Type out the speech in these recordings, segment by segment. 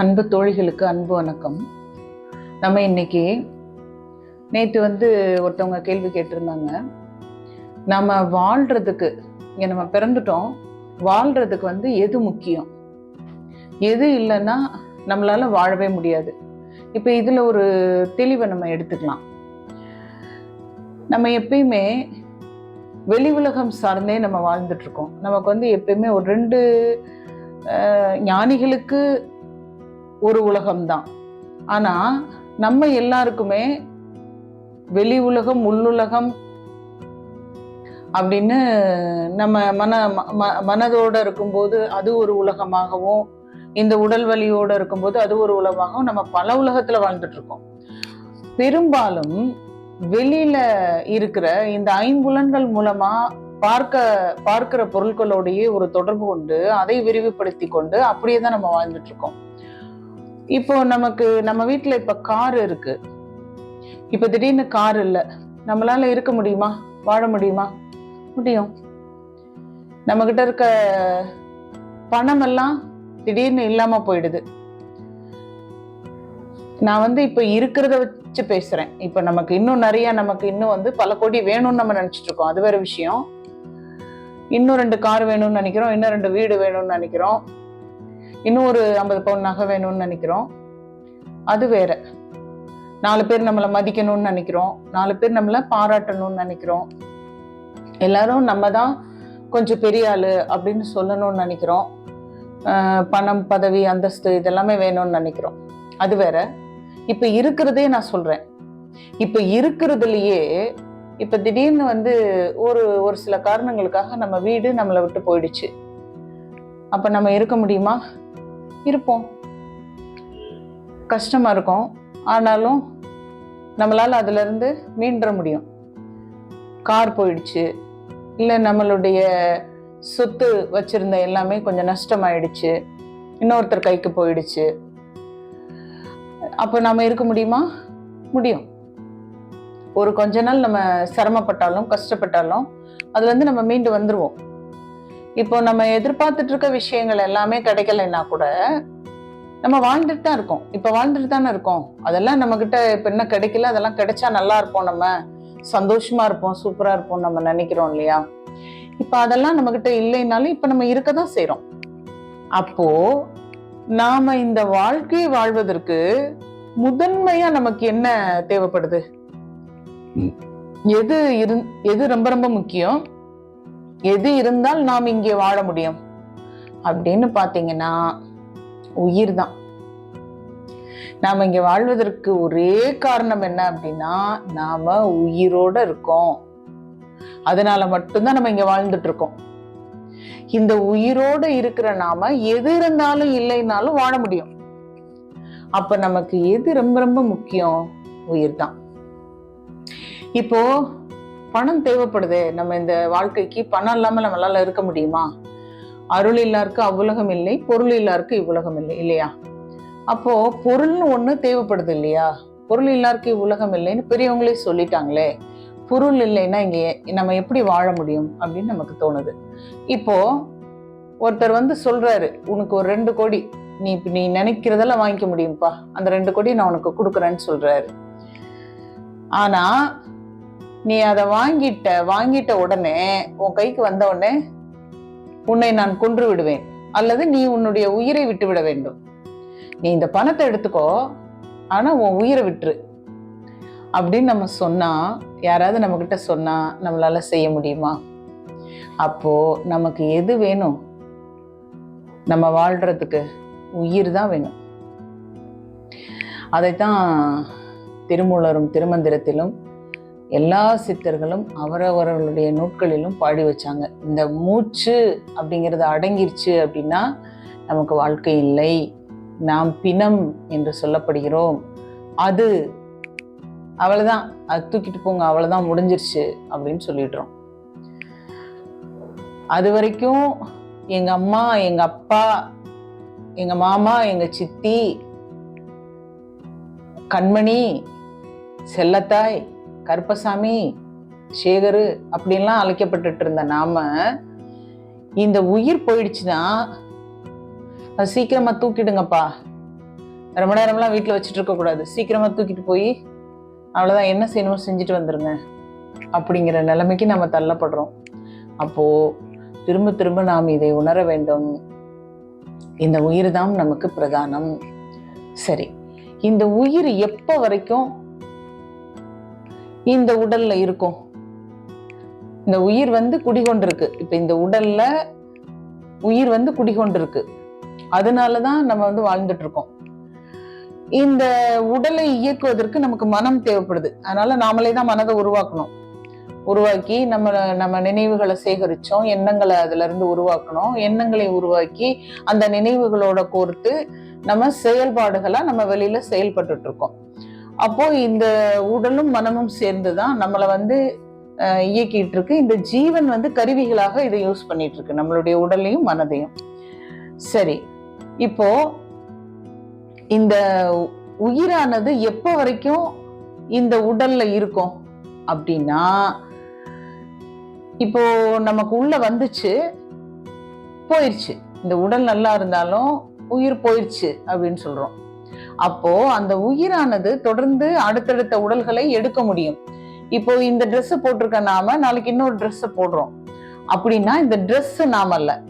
அன்பு தோழிகளுக்கு அன்பு வணக்கம். நம்ம இன்னைக்கு நேற்று வந்து ஒருத்தவங்க கேள்வி கேட்டிருந்தாங்க. நம்ம வாழ்கிறதுக்கு இங்கே நம்ம பிறந்துட்டோம். வாழ்கிறதுக்கு வந்து எது முக்கியம்? எது இல்லைன்னா நம்மளால் வாழவே முடியாது. இப்போ இதில் ஒரு தெளிவை நம்ம எடுத்துக்கலாம். நம்ம எப்பயுமே வெளி உலகம் சார்ந்தே நம்ம வாழ்ந்துட்டுருக்கோம் நமக்கு வந்து எப்பயுமே ஒரு ரெண்டு ஞானிகளுக்கு ஒரு உலகம்தான். ஆனால் நம்ம எல்லாருக்குமே வெளி உலகம் உள்ளுலகம் அப்படின்னு நம்ம மன ம- ம- மனதோட இருக்கும்போது அது ஒரு உலகமாகவும் இந்த உடல் வலியோடு இருக்கும்போது அது ஒரு உலகமாகவும் நம்ம பல உலகத்தில் வாழ்ந்துட்டு இருக்கோம். பெரும்பாலும் வெளியில இருக்கிற இந்த ஐம்புலன்கள் மூலமா பார்க்க பார்க்கிற பொருட்களோடையே ஒரு தொடர்பு கொண்டு அதை விரிவுபடுத்தி கொண்டு அப்படியே தான் நம்ம வாழ்ந்துட்டு இருக்கோம். இப்போ நமக்கு நம்ம வீட்டில் இப்ப கார் இருக்கு. இப்ப திடீர்னு கார் இல்ல. நம்மளால இருக்க முடியுமா? வாழ முடியுமா? முடியும். நம்ம கிட்ட இருக்க பணம் எல்லாம் திடீர்னு இல்லாம போயிடுது. நான் வந்து இப்ப இருக்கிறத வச்சு பேசுறேன். இப்ப நமக்கு இன்னும் நிறைய நமக்கு இன்னும் வந்து பல கோடி வேணும்னு நம்ம நினைச்சிட்டு இருக்கோம். அது வேற விஷயம். இன்னும் ரெண்டு கார் வேணும்னு நினைக்கிறோம். இன்னும் ரெண்டு வீடு வேணும்னு நினைக்கிறோம். இன்னும் ஒரு ஐம்பது பவுன் நகை வேணும்னு நினைக்கிறோம். அது வேற. நாலு பேர் நம்மளை மதிக்கணும்னு நினைக்கிறோம். நாலு பேர் நம்மளை பாராட்டணும்னு நினைக்கிறோம். எல்லாரும் நம்ம தான் கொஞ்சம் பெரிய ஆளு அப்படின்னு சொல்லணும்னு நினைக்கிறோம். பணம் பதவி அந்தஸ்து இதெல்லாமே வேணும்னு நினைக்கிறோம். அது வேற. இப்போ இருக்கிறதே நான் சொல்றேன். இப்போ இருக்கிறதுலயே இப்போ திடீர்னு வந்து ஒரு ஒரு சில காரணங்களுக்காக நம்ம வீடு நம்மளை விட்டு போயிடுச்சு. அப்போ நம்ம இருக்க முடியுமா? இருப்போம். கஷ்டமா இருக்கும். ஆனாலும் நம்மளால் அதுலேருந்து மீண்ட முடியும். கார் போயிடுச்சு. இல்லை நம்மளுடைய சொத்து வச்சிருந்த எல்லாமே கொஞ்சம் நஷ்டமாயிடுச்சு. இன்னொருத்தர் கைக்கு போயிடுச்சு. அப்போ நம்ம இருக்க முடியுமா? முடியும். ஒரு கொஞ்ச நாள் நம்ம சிரமப்பட்டாலும் கஷ்டப்பட்டாலும் அதுலேருந்து நம்ம மீண்டு வந்துடுவோம் இப்போ நம்ம எதிர்பார்த்துட்டு இருக்க விஷயங்கள் எல்லாமே கிடைக்கலைன்னா கூட நம்ம வாழ்ந்துட்டு தான் இருக்கோம். இப்ப வாழ்ந்துட்டு தானே இருக்கோம். அதெல்லாம் நம்ம கிட்ட இப்ப என்ன கிடைக்கல அதெல்லாம் கிடைச்சா நல்லா இருப்போம் நம்ம. சந்தோஷமா இருப்போம் சூப்பரா இருப்போம் நம்ம நினைக்கிறோம் இல்லையா? இப்ப அதெல்லாம் நம்ம கிட்ட இல்லைனாலும் இப்ப நம்ம இருக்க தான் செய்றோம். அப்போ நாம இந்த வாழ்க்கையை வாழ்வதற்கு முதன்மையா நமக்கு என்ன தேவைப்படுது? எது இரு எது ரொம்ப ரொம்ப முக்கியம்? எது இருந்தால் நாம் இங்கே வாழ முடியும். அப்படின்னு பாத்தீங்கன்னா உயிர் தான் நாம இங்க வாழ்வதற்கு ஒரே காரணம் என்ன அப்படின்னா நாம உயிரோட இருக்கோம். அதனால மட்டும்தான் நம்ம இங்க வாழ்ந்துட்டு இருக்கோம். இந்த உயிரோட இருக்கிற நாம எது இருந்தாலும் இல்லைனாலும் வாழ முடியும். அப்ப நமக்கு எது ரொம்ப ரொம்ப முக்கியம்? உயிர் தான் இப்போ பணம் தேவைப்படுதே. நம்ம இந்த வாழ்க்கைக்கு பணம் இல்லாமல் நம்மளால இருக்க முடியுமா? அருள் இல்லாருக்கு அவ்வுலகம் இல்லை பொருள் இல்லாருக்கு இவ்வுலகம் இல்லை இல்லையா? அப்போ பொருள்னு ஒன்று தேவைப்படுது இல்லையா? பொருள் இல்லாருக்கு இவ்வுலகம் இல்லைன்னு பெரியவங்களே சொல்லிட்டாங்களே. பொருள் இல்லைன்னா இங்கே நம்ம எப்படி வாழ முடியும் அப்படின்னு நமக்கு தோணுது. இப்போ ஒருத்தர் வந்து சொல்றாரு உனக்கு ஒரு ரெண்டு கோடி நீ இப்ப நீ நினைக்கிறதெல்லாம் வாங்கிக்க முடியும்ப்பா. அந்த ரெண்டு கோடி நான் உனக்கு கொடுக்குறேன்னு சொல்றாரு. ஆனா நீ அதை வாங்கிட்ட வாங்கிட்ட உடனே உன் கைக்கு வந்த உடனே உன்னை நான் கொன்று விடுவேன். அல்லது நீ உன்னுடைய உயிரை விட்டு விட வேண்டும். நீ இந்த பணத்தை எடுத்துக்கோ ஆனா உன் உயிரை விட்டுரு. அப்படின்னு நம்ம சொன்னா யாராவது நம்ம கிட்ட சொன்னா நம்மளால செய்ய முடியுமா? அப்போ நமக்கு எது வேணும்? நம்ம வாழ்கிறதுக்கு உயிர் தான் வேணும். அதைத்தான் திருமூலரும் திருமந்திரத்திலும் எல்லா சித்தர்களும் அவரவர்களுடைய நூட்களிலும் பாடி வச்சாங்க. இந்த மூச்சு அப்படிங்கிறது அடங்கிருச்சு அப்படின்னா நமக்கு வாழ்க்கை இல்லை. நாம் பிணம் என்று சொல்லப்படுகிறோம். அது அவ்வளோதான் அது தூக்கிட்டு போங்க அவ்வளோதான் முடிஞ்சிருச்சு அப்படின்னு சொல்லிடுறோம். அது வரைக்கும் எங்கள் அம்மா எங்கள் அப்பா எங்கள் மாமா எங்கள் சித்தி கண்மணி செல்லத்தாய் கருப்பசாமி சேகரு அப்படின்லாம் அழைக்கப்பட்டுட்டு இருந்த நாம இந்த உயிர் போயிடுச்சுன்னா அது சீக்கிரமா தூக்கிடுங்கப்பா. ரொம்ப நேரம்லாம் வீட்டில் வச்சுட்டு இருக்கக்கூடாது சீக்கிரமா தூக்கிட்டு போய் அவ்வளோதான் என்ன செய்யணுமோ செஞ்சுட்டு வந்துருங்க அப்படிங்கிற நிலைமைக்கு நம்ம தள்ளப்படுறோம். அப்போ திரும்ப திரும்ப நாம் இதை உணர வேண்டும். இந்த உயிர் தான் நமக்கு பிரதானம். சரி இந்த உயிர் எப்போ வரைக்கும் இந்த உடல்ல இருக்கும். இந்த உயிர் வந்து குடிகொண்டிருக்கு. இப்ப இந்த உடல்ல உயிர் வந்து குடிகொண்டிருக்கு. அதனாலதான் நம்ம வந்து வாழ்ந்துட்டு இருக்கோம் இந்த உடலை இயக்குவதற்கு நமக்கு மனம் தேவைப்படுது. அதனால நாமளே தான் மனதை உருவாக்கணும். உருவாக்கி நம்ம நம்ம நினைவுகளை சேகரிச்சோம். எண்ணங்களை அதுல இருந்து உருவாக்கணும். எண்ணங்களை உருவாக்கி அந்த நினைவுகளோட கோர்த்து நம்ம செயல்பாடுகளா நம்ம வெளியில செயல்பட்டுட்ருக்கோம். அப்போ இந்த உடலும் மனமும் சேர்ந்து தான் நம்மளை வந்து இயக்கிட்டு இருக்கு இந்த ஜீவன் வந்து கருவிகளாக இதை யூஸ் பண்ணிட்டு இருக்கு நம்மளுடைய உடலையும் மனதையும். சரி. இப்போ இந்த உயிரானது எப்போ வரைக்கும் இந்த உடல்ல இருக்கும்? அப்படின்னா இப்போ நமக்கு உள்ள வந்துச்சு போயிடுச்சு இந்த உடல் நல்லா இருந்தாலும் உயிர் போயிடுச்சு அப்படின்னு சொல்றோம். அப்போ அந்த உயிரானது தொடர்ந்து அடுத்தடுத்த உடல்களை எடுக்க முடியும். இப்போ இந்த ட்ரெஸ் போட்டிருக்க நாம நாளைக்கு இன்னொரு ட்ரெஸ் போடுறோம். அப்படின்னா இந்த ட்ரெஸ் நாம அல்ல.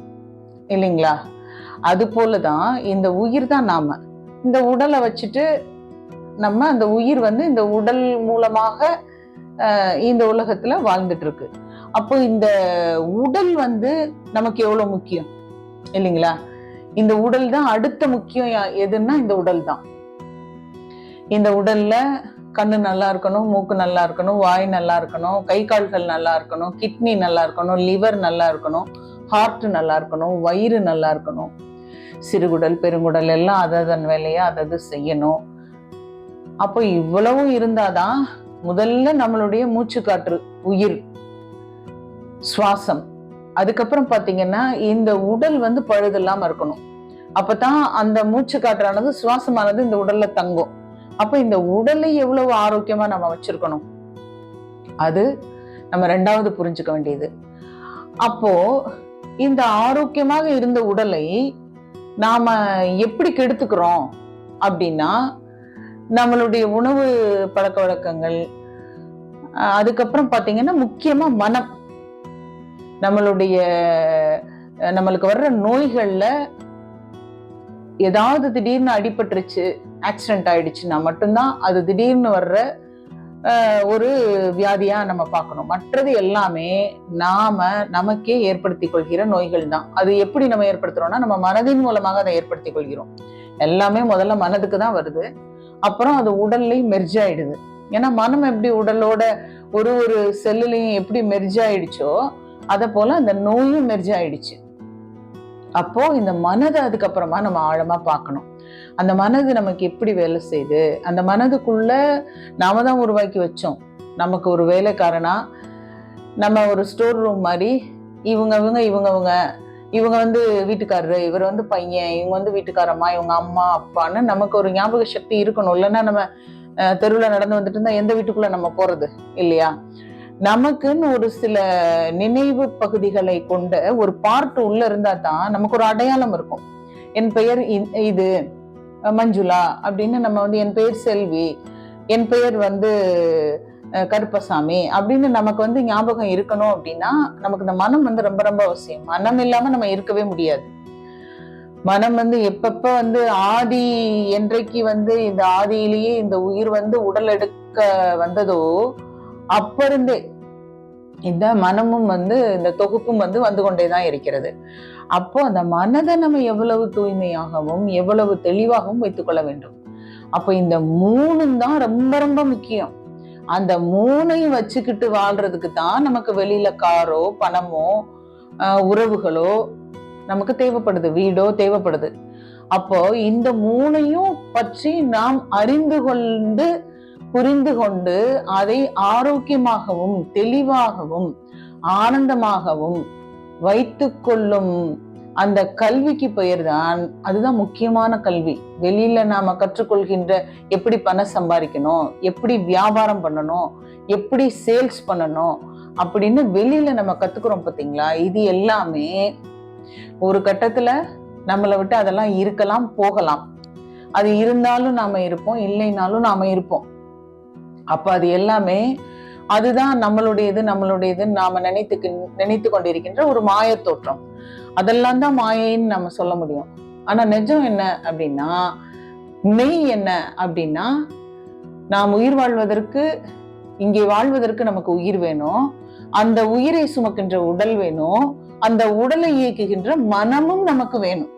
இல்லைங்களா? அது போலதான் இந்த உயிர் தான் நாம. இந்த உடலை வச்சுட்டு நம்ம அந்த உயிர் வந்து இந்த உடல் மூலமாக இந்த உலகத்துல வாழ்ந்துட்டு இருக்கு அப்போ இந்த உடல் வந்து நமக்கு எவ்வளவு முக்கியம்? இல்லைங்களா? இந்த உடல் தான் அடுத்த முக்கியம் யா- எதுன்னா இந்த உடல் தான். இந்த உடல்ல கண்ணு நல்லா இருக்கணும் மூக்கு நல்லா இருக்கணும் வாய் நல்லா இருக்கணும் கை கால்கள் நல்லா இருக்கணும் கிட்னி நல்லா இருக்கணும் லிவர் நல்லா இருக்கணும் ஹார்ட் நல்லா இருக்கணும் வயிறு நல்லா இருக்கணும். சிறுகுடல் பெருங்குடல் எல்லாம் அததன் வேலையை அதது செய்யணும். அப்போ இவ்வளவும் இருந்தாதான் முதல்ல நம்மளுடைய மூச்சு காற்று உயிர் சுவாசம். அதுக்கப்புறம் பார்த்தீங்கன்னா இந்த உடல் வந்து பழுதில்லாம இருக்கணும். அப்பதான் அந்த மூச்சு காற்றானது சுவாசமானது இந்த உடல்ல தங்கும். அப்ப இந்த உடலை எவ்வளவு ஆரோக்கியமா நம்ம வச்சிருக்கணும்? அது நம்ம ரெண்டாவது புரிஞ்சுக்க வேண்டியது. அப்போ இந்த ஆரோக்கியமாக இருந்த உடலை நாம எப்படி கெடுத்துக்கிறோம்? அப்படின்னா நம்மளுடைய உணவு பழக்க வழக்கங்கள் அதுக்கப்புறம் பார்த்தீங்கன்னா முக்கியமா மனம். நம்மளுடைய நம்மளுக்கு வர்ற நோய்களில் ஏதாவது திடீர்னு அடிபட்டுருச்சு ஆக்சிடென்ட் ஆயிடுச்சுன்னா மட்டும்தான் அது திடீர்னு வர்ற ஒரு வியாதியா நம்ம பார்க்கணும். மற்றது எல்லாமே நாம நமக்கே ஏற்படுத்திக் கொள்கிற நோய்கள் தான் அது எப்படி நம்ம ஏற்படுத்துறோம்னா நம்ம மனதின் மூலமாக அதை ஏற்படுத்திக் கொள்கிறோம். எல்லாமே முதல்ல மனதுக்கு தான் வருது. அப்புறம் அது உடல்லையும் மெர்ஜ் ஆயிடுது. ஏன்னா மனம் எப்படி உடலோட ஒரு ஒரு செல்லுலையும் எப்படி மெர்ஜ் ஆயிடுச்சோ அதை போல அந்த நோயும் மெர்ஜ் ஆயிடுச்சு. அப்போ இந்த மனதை அதுக்கப்புறமா நம்ம ஆழமா பார்க்கணும். அந்த மனது நமக்கு எப்படி வேலை செய்யுது அந்த மனதுக்குள்ள நாம தான் உருவாக்கி வச்சோம். நமக்கு ஒரு வேலைக்காரனா நம்ம ஒரு ஸ்டோர் ரூம் மாதிரி இவங்க இவங்க இவங்க இவங்க இவங்க வந்து வீட்டுக்காரரு இவர் வந்து பையன் இவங்க வந்து வீட்டுக்காரம்மா இவங்க அம்மா அப்பான்னு நமக்கு ஒரு ஞாபக சக்தி இருக்கணும். இல்லைன்னா நம்ம தெருவில் நடந்து வந்துட்டு இருந்தா எந்த வீட்டுக்குள்ள நம்ம போறது? இல்லையா? நமக்குன்னு ஒரு சில நினைவு பகுதிகளை கொண்ட ஒரு பார்ட் உள்ள இருந்தா தான் நமக்கு ஒரு அடையாளம் இருக்கும். என் பெயர் இது மஞ்சுளா அப்படின்னு நம்ம வந்து என் பெயர் செல்வி என் பெயர் வந்து கருப்பசாமி அப்படின்னு நமக்கு வந்து ஞாபகம் இருக்கணும் அப்படின்னா நமக்கு இந்த மனம் வந்து ரொம்ப ரொம்ப அவசியம். மனம் இல்லாம நம்ம இருக்கவே முடியாது. மனம் வந்து எப்பப்ப வந்து ஆதி என்றைக்கு வந்து இந்த ஆதியிலேயே இந்த உயிர் வந்து உடல் எடுக்க வந்ததோ அப்ப இருந்தே இந்த மனமும் வந்து இந்த தொகுப்பும் வந்து வந்து கொண்டேதான் இருக்கிறது. அப்போ அந்த மனதை நம்ம எவ்வளவு தூய்மையாகவும் எவ்வளவு தெளிவாகவும் வைத்துக்கொள்ள வேண்டும். அப்போ இந்த மூணும் தான் ரொம்ப ரொம்ப முக்கியம். அந்த மூணையும் வச்சுக்கிட்டு வாழ்றதுக்கு தான் நமக்கு வெளியில காரோ பணமோ உறவுகளோ நமக்கு தேவைப்படுது. வீடோ தேவைப்படுது. அப்போ இந்த மூணையும் பற்றி நாம் அறிந்து கொண்டு புரிந்து கொண்டு அதை ஆரோக்கியமாகவும் தெளிவாகவும் ஆனந்தமாகவும் வைத்து கொள்ளும் அந்த கல்விக்கு பெயர் தான் அதுதான் முக்கியமான கல்வி. வெளியில நாம கற்றுக்கொள்கின்ற எப்படி பணம் சம்பாதிக்கணும் எப்படி வியாபாரம் பண்ணணும் எப்படி சேல்ஸ் பண்ணணும் அப்படின்னு வெளியில நம்ம கத்துக்கிறோம் பார்த்தீங்களா இது எல்லாமே ஒரு கட்டத்துல நம்மளை விட்டு அதெல்லாம் இருக்கலாம் போகலாம். அது இருந்தாலும் நாம இருப்போம் இல்லைனாலும் நாம இருப்போம். அப்ப அது எல்லாமே அதுதான் நம்மளுடையது நம்மளுடையது நாம நினைத்து நினைத்து கொண்டிருக்கின்ற ஒரு மாய தோற்றம். அதெல்லாம் தான் மாயைன்னு நம்ம சொல்ல முடியும். ஆனா நிஜம் என்ன அப்படின்னா மெய் என்ன அப்படின்னா நாம் உயிர் வாழ்வதற்கு இங்கே வாழ்வதற்கு நமக்கு உயிர் வேணும். அந்த உயிரை சுமக்கின்ற உடல் வேணும். அந்த உடலை இயக்குகின்ற மனமும் நமக்கு வேணும்.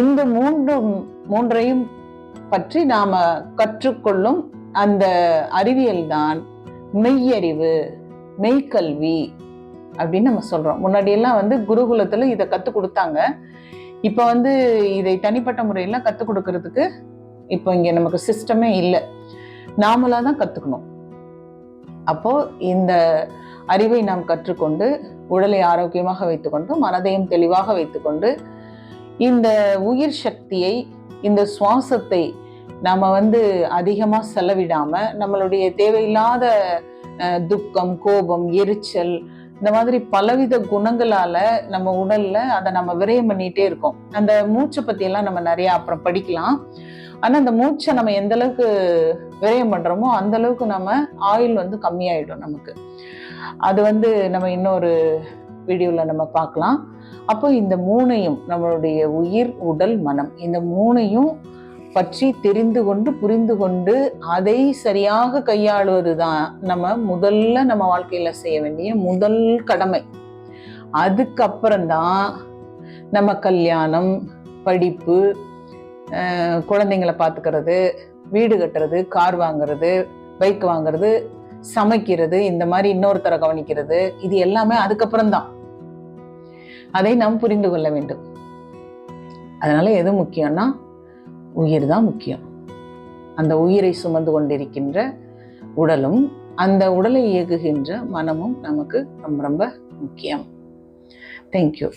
இந்த மூன்றும் மூன்றையும் பற்றி நாம கற்றுக்கொள்ளும் அந்த அறிவியல் தான் மெய்யறிவு மெய்க்கல்வி அப்படின்னு நம்ம சொல்றோம். முன்னாடியெல்லாம் வந்து குருகுலத்துல இதை கற்றுக் கொடுத்தாங்க. இப்ப வந்து இதை தனிப்பட்ட முறையெல்லாம் கற்றுக் கொடுக்கறதுக்கு இப்போ இங்க நமக்கு சிஸ்டமே இல்லை. நாமளா தான் கத்துக்கணும். அப்போ இந்த அறிவை நாம் கற்றுக்கொண்டு உடலை ஆரோக்கியமாக வைத்துக்கொண்டு மனதையும் தெளிவாக வைத்துக்கொண்டு இந்த உயிர் சக்தியை இந்த சுவாசத்தை நாம் வந்து அதிகமாக செலவிடாமல் நம்மளுடைய தேவையில்லாத துக்கம் கோபம் எரிச்சல் இந்த மாதிரி பலவித குணங்களால நம்ம உடல்ல அதை நம்ம விரயம் பண்ணிட்டே இருக்கோம். அந்த மூச்சை பத்தியெல்லாம் நம்ம நிறைய அப்புறம் படிக்கலாம். ஆனா அந்த மூச்சை நம்ம எந்த அளவுக்கு விரயம் பண்றோமோ அந்த அளவுக்கு நம்ம ஆயுள் வந்து கம்மியாயிடும் நமக்கு. அது வந்து நம்ம இன்னொரு வீடியோவில் நம்ம பார்க்கலாம். அப்போ இந்த மூணையும் நம்மளுடைய உயிர் உடல் மனம் இந்த மூணையும் பற்றி தெரிந்து கொண்டு புரிந்து கொண்டு அதை சரியாக கையாளுவது தான் நம்ம முதல்ல நம்ம வாழ்க்கையில் செய்ய வேண்டிய முதல் கடமை. அதுக்கப்புறம்தான் நம்ம கல்யாணம் படிப்பு குழந்தைங்களை பார்த்துக்கிறது வீடு கட்டுறது கார் வாங்குறது பைக் வாங்குறது சமைக்கிறது இந்த மாதிரி இன்னொருத்தரை கவனிக்கிறது இது எல்லாமே அதுக்கப்புறம் தான் அதை நாம் புரிந்து கொள்ள வேண்டும். அதனால எது முக்கியம்னா உயிர் தான் முக்கியம். அந்த உயிரை சுமந்து கொண்டிருக்கின்ற உடலும் அந்த உடலை இயக்குகின்ற மனமும் நமக்கு ரொம்ப ரொம்ப முக்கியம். தேங்க்யூ